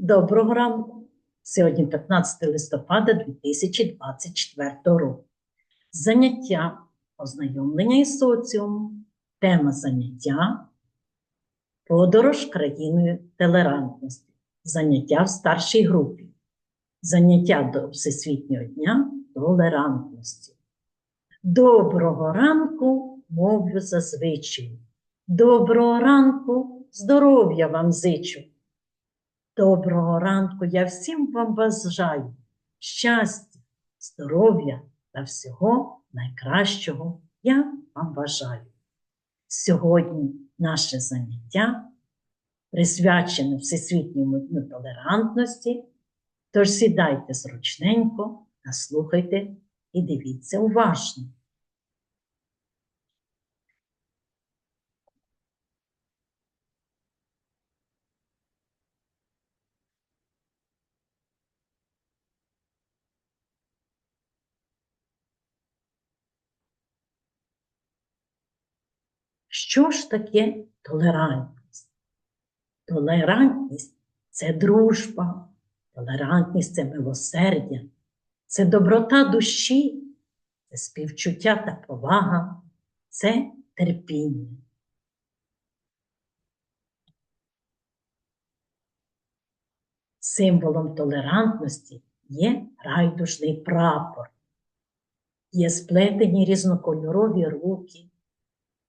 Доброго ранку! Сьогодні 15 листопада 2024 року. Заняття ознайомлення із соціумом. Тема заняття Подорож країною толерантності. Заняття в старшій групі. Заняття до Всесвітнього дня толерантності. Доброго ранку, мовлю зазвичай. Доброго ранку, здоров'я вам зичу. Доброго ранку я всім вам бажаю щастя, здоров'я та всього найкращого я вам бажаю. Сьогодні наше заняття присвячене Всесвітньому дню толерантності, тож сідайте зручненько та слухайте і дивіться уважно. Що ж таке толерантність? Толерантність це дружба, толерантність це милосердя, це доброта душі, це співчуття та повага, це терпіння. Символом толерантності є райдужний прапор, є сплетені різнокольорові руки,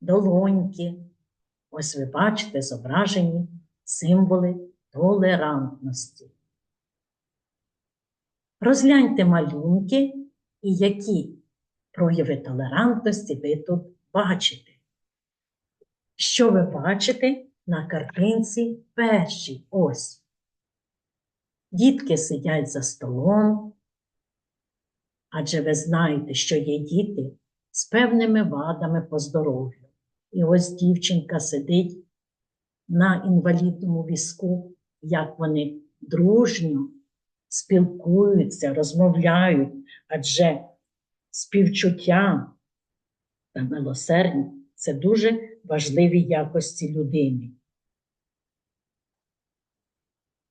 долоньки. Ось ви бачите зображені символи толерантності. Розгляньте малюнки і які прояви толерантності ви тут бачите. Що ви бачите на картинці першій? Ось. Дітки сидять за столом, адже ви знаєте, що є діти з певними вадами по здоров'ю. І ось дівчинка сидить на інвалідному візку, як вони дружньо спілкуються, розмовляють, адже співчуття та милосердя це дуже важливі якості людини.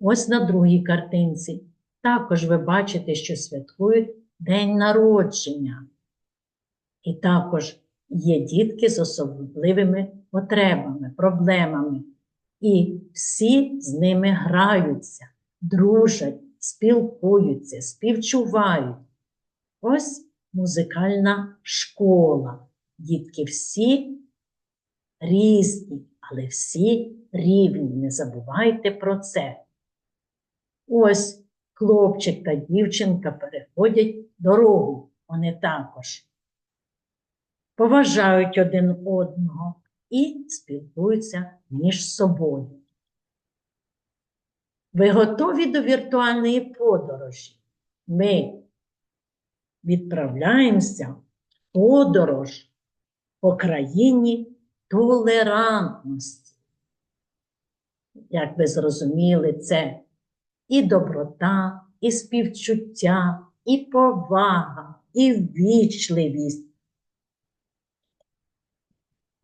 Ось на другій картинці також ви бачите, що святкують День народження. І також є дітки з особливими потребами, проблемами. І всі з ними граються, дружать, спілкуються, співчувають. Ось музикальна школа. Дітки всі різні, але всі рівні. Не забувайте про це. Ось хлопчик та дівчинка переходять дорогу. Вони також поважають один одного і спілкуються між собою. Ви готові до віртуальної подорожі? Ми відправляємося в подорож по країні толерантності. Як ви зрозуміли, це і доброта, і співчуття, і повага, і ввічливість.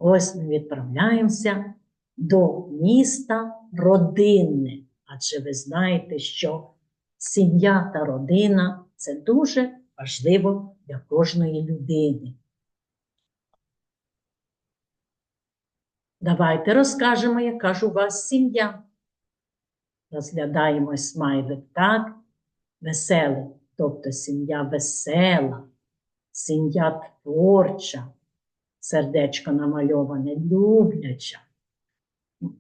Ось ми відправляємося до міста родинне, адже ви знаєте, що сім'я та родина це дуже важливо для кожної людини. Давайте розкажемо, яка ж у вас сім'я. Розглядаємо смайлик так, веселий, тобто сім'я весела, сім'я творча, сердечко намальоване, любляча,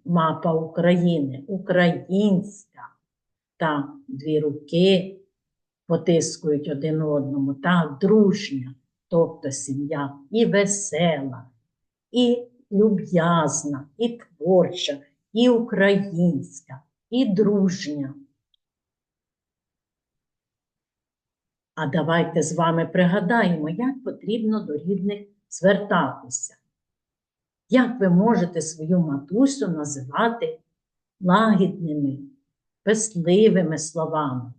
мапа України, українська та дві руки потискують один одному, та дружня, тобто сім'я і весела, і люб'язна, і творча, і українська, і дружня. А давайте з вами пригадаємо, як потрібно до рідних звертатися. Як ви можете свою матусю називати лагідними, песливими словами?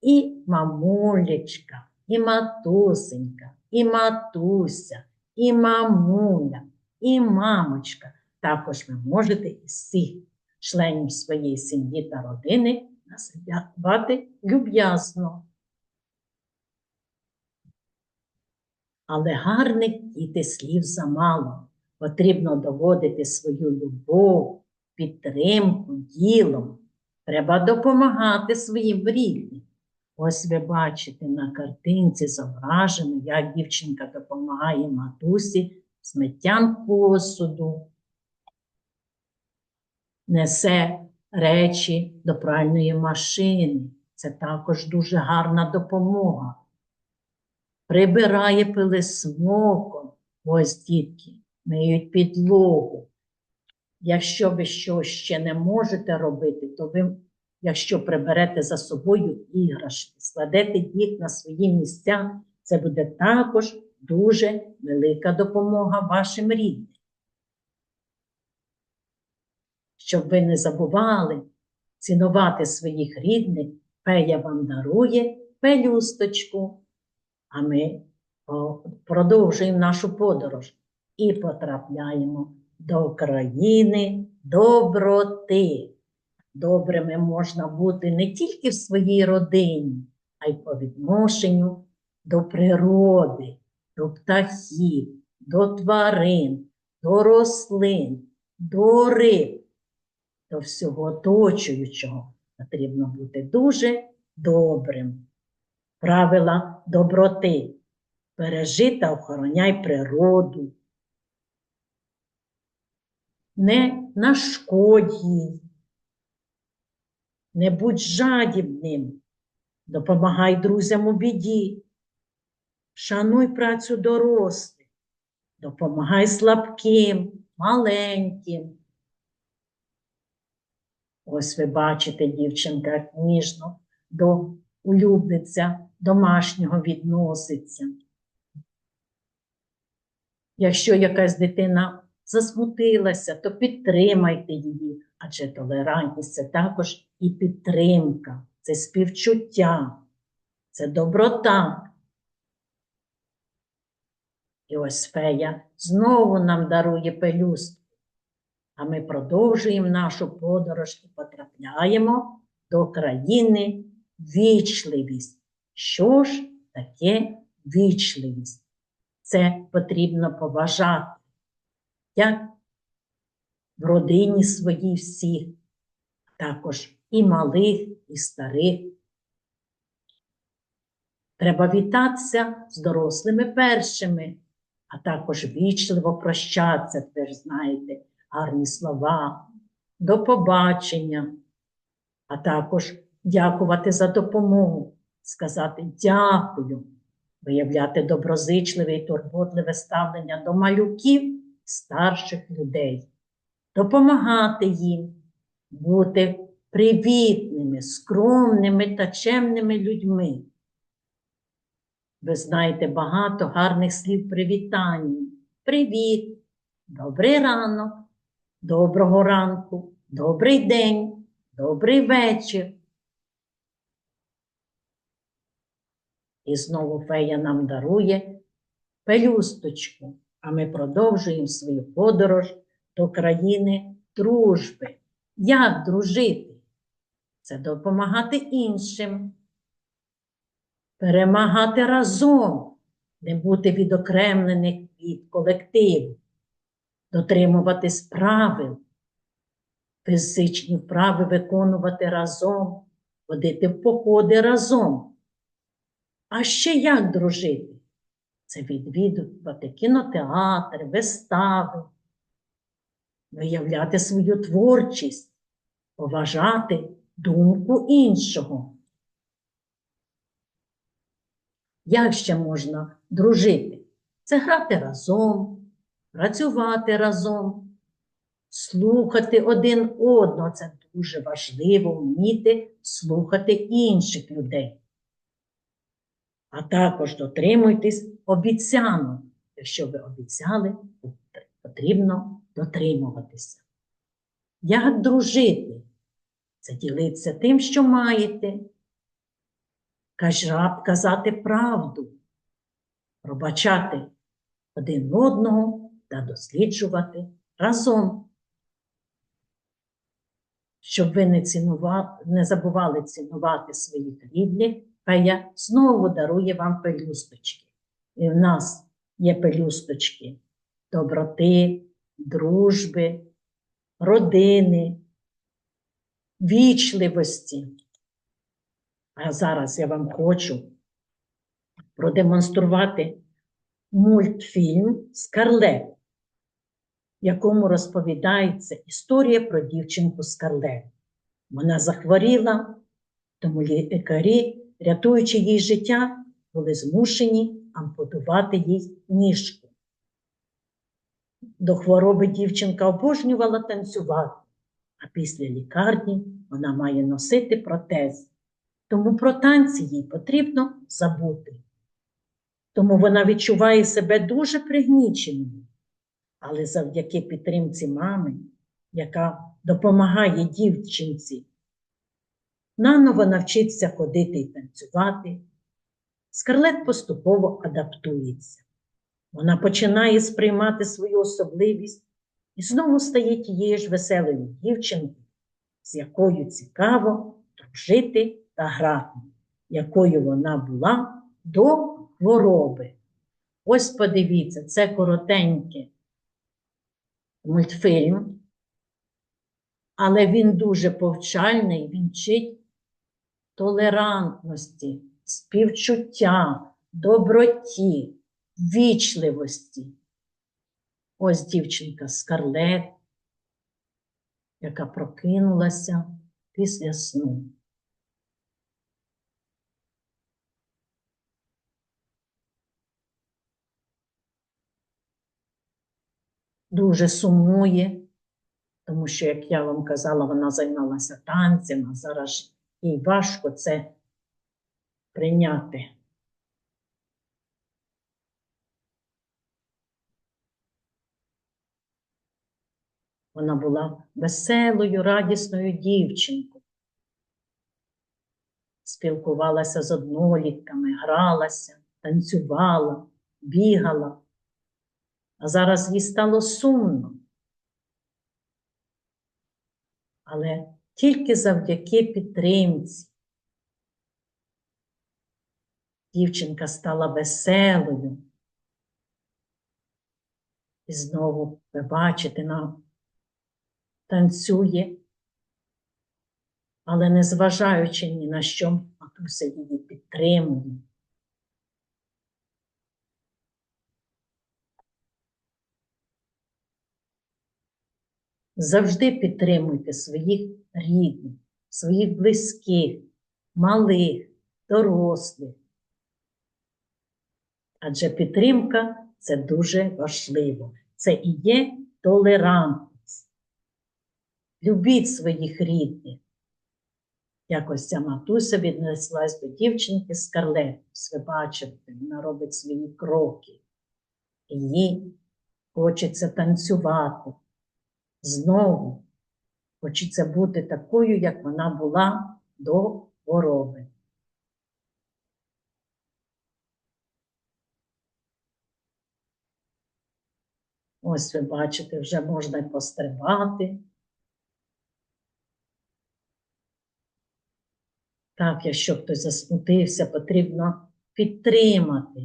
І мамулечка, і матусенька, і матуся, і мамуля, і мамочка. Також ви можете із всіх членів своєї сім'ї та родини називати люб'язно. Але гарних діти слів замало. Потрібно доводити свою любов, підтримку ділом. Треба допомагати своїм рідним. Ось ви бачите на картинці зображено, як дівчинка допомагає матусі з посуду, несе речі до пральної машини. Це також дуже гарна допомога. Прибирає пилисмоком. Ось дітки, миють підлогу. Якщо ви щось ще не можете робити, то ви, якщо приберете за собою іграшки, складете їх на свої місця, це буде також дуже велика допомога вашим рідним. Щоб ви не забували цінувати своїх рідних, фея вам дарує пелюсточку. А ми продовжуємо нашу подорож і потрапляємо до країни доброти. Добрими можна бути не тільки в своїй родині, а й по відношенню до природи, до птахів, до тварин, до рослин, до риб, до всього оточуючого. Потрібно бути дуже добрим. Правила доброти. Бережи та охороняй природу. Не нашкодь їй. Не будь жадібним. Допомагай друзям у біді. Шануй працю дорослих. Допомагай слабким, маленьким. Ось ви бачите, дівчинка, ніжно до улюбниця домашнього відноситься. Якщо якась дитина засмутилася, то підтримайте її, адже толерантність це також і підтримка, це співчуття, це доброта. І ось фея знову нам дарує пелюстку, а ми продовжуємо нашу подорож і потрапляємо до країни вічливість. Що ж таке вічливість? Це потрібно поважати, як в родині своїй всіх, також і малих, і старих. Треба вітатися з дорослими першими, а також вічливо прощатися, теж знаєте, гарні слова, до побачення, а також дякувати за допомогу, сказати дякую, виявляти доброзичливе і турботливе ставлення до малюків старших людей, допомагати їм, бути привітними, скромними та чемними людьми. Ви знаєте багато гарних слів привітання. Привіт, добрий ранок, доброго ранку, добрий день, добрий вечір. І знову фея нам дарує пелюсточку, а ми продовжуємо свою подорож до країни дружби. Як дружити? Це допомагати іншим, перемагати разом, не бути відокремлених від колективу, дотримуватись правил, фізичні вправи виконувати разом, ходити в походи разом. А ще як дружити? Це відвідувати кінотеатр, вистави, виявляти свою творчість, поважати думку іншого. Як ще можна дружити? Це грати разом, працювати разом, слухати один одного. Це дуже важливо вміти слухати інших людей. А також дотримуйтесь обіцянок. Якщо ви обіцяли, потрібно дотримуватися. Як дружити? Це ділитися тим, що маєте. Кажа- Казати правду, пробачати один одного та досліджувати разом. щоб ви не, цінували, не забували цінувати своїх рідних, Фея знову дарує вам пелюсточки. І в нас є пелюсточки доброти, дружби, родини, вічливості. А зараз я вам хочу продемонструвати мультфільм Скарлет, в якому розповідається історія про дівчинку Скарлет. Вона захворіла, тому лікарі, рятуючи їй життя, були змушені ампутувати їй ніжку. До хвороби дівчинка обожнювала танцювати, а після лікарні вона має носити протез. Тому про танці їй потрібно забути. Тому вона відчуває себе дуже пригніченою. Але завдяки підтримці мами, яка допомагає дівчинці, наново навчиться ходити і танцювати, Скарлет поступово адаптується. Вона починає сприймати свою особливість і знову стає тією ж веселою дівчинкою, з якою цікаво дружити та грати, якою вона була до хвороби. Ось подивіться, це коротенький мультфільм, але він дуже повчальний, він вчить толерантності, співчуття, доброті, вічливості. Ось дівчинка Скарлет, яка прокинулася після сну. Дуже сумує, тому що, як я вам казала, вона займалася танцем, а зараз їй важко це прийняти. Вона була веселою, радісною дівчинкою. Спілкувалася з однолітками, гралася, танцювала, бігала. А зараз їй стало сумно. Але тільки завдяки підтримці дівчинка стала веселою. І знову ви бачите, нам танцює, але незважаючи ні на що, матуся її підтримує. Завжди підтримуйте своїх рідних, своїх близьких, малих, дорослих. Адже підтримка це дуже важливо. Це і є толерантність. Любіть своїх рідних. Якось ця матуся віднеслась до дівчинки Скарлет. Ви бачите, вона робить свої кроки. І їй хочеться танцювати. Знову хочеться бути такою, як вона була до хвороби. Ось ви бачите, вже можна пострибати. Так, якщо хтось засмутився, потрібно підтримати.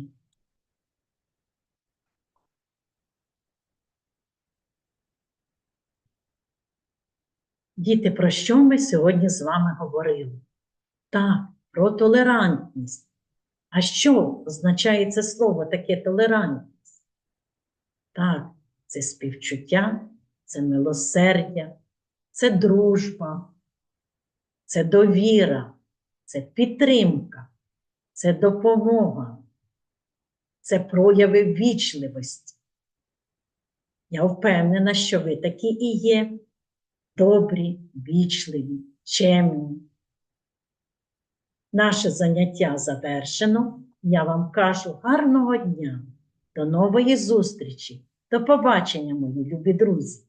Діти, про що ми сьогодні з вами говорили? Так, про толерантність. А що означає це слово таке толерантність? Так, це співчуття, це милосердя, це дружба, це довіра, це підтримка, це допомога, це прояви вічливості. Я впевнена, що ви такі і є добрі, вічливі, чемні. Наше заняття завершено. Я вам кажу гарного дня, до нової зустрічі, до побачення, мої любі друзі!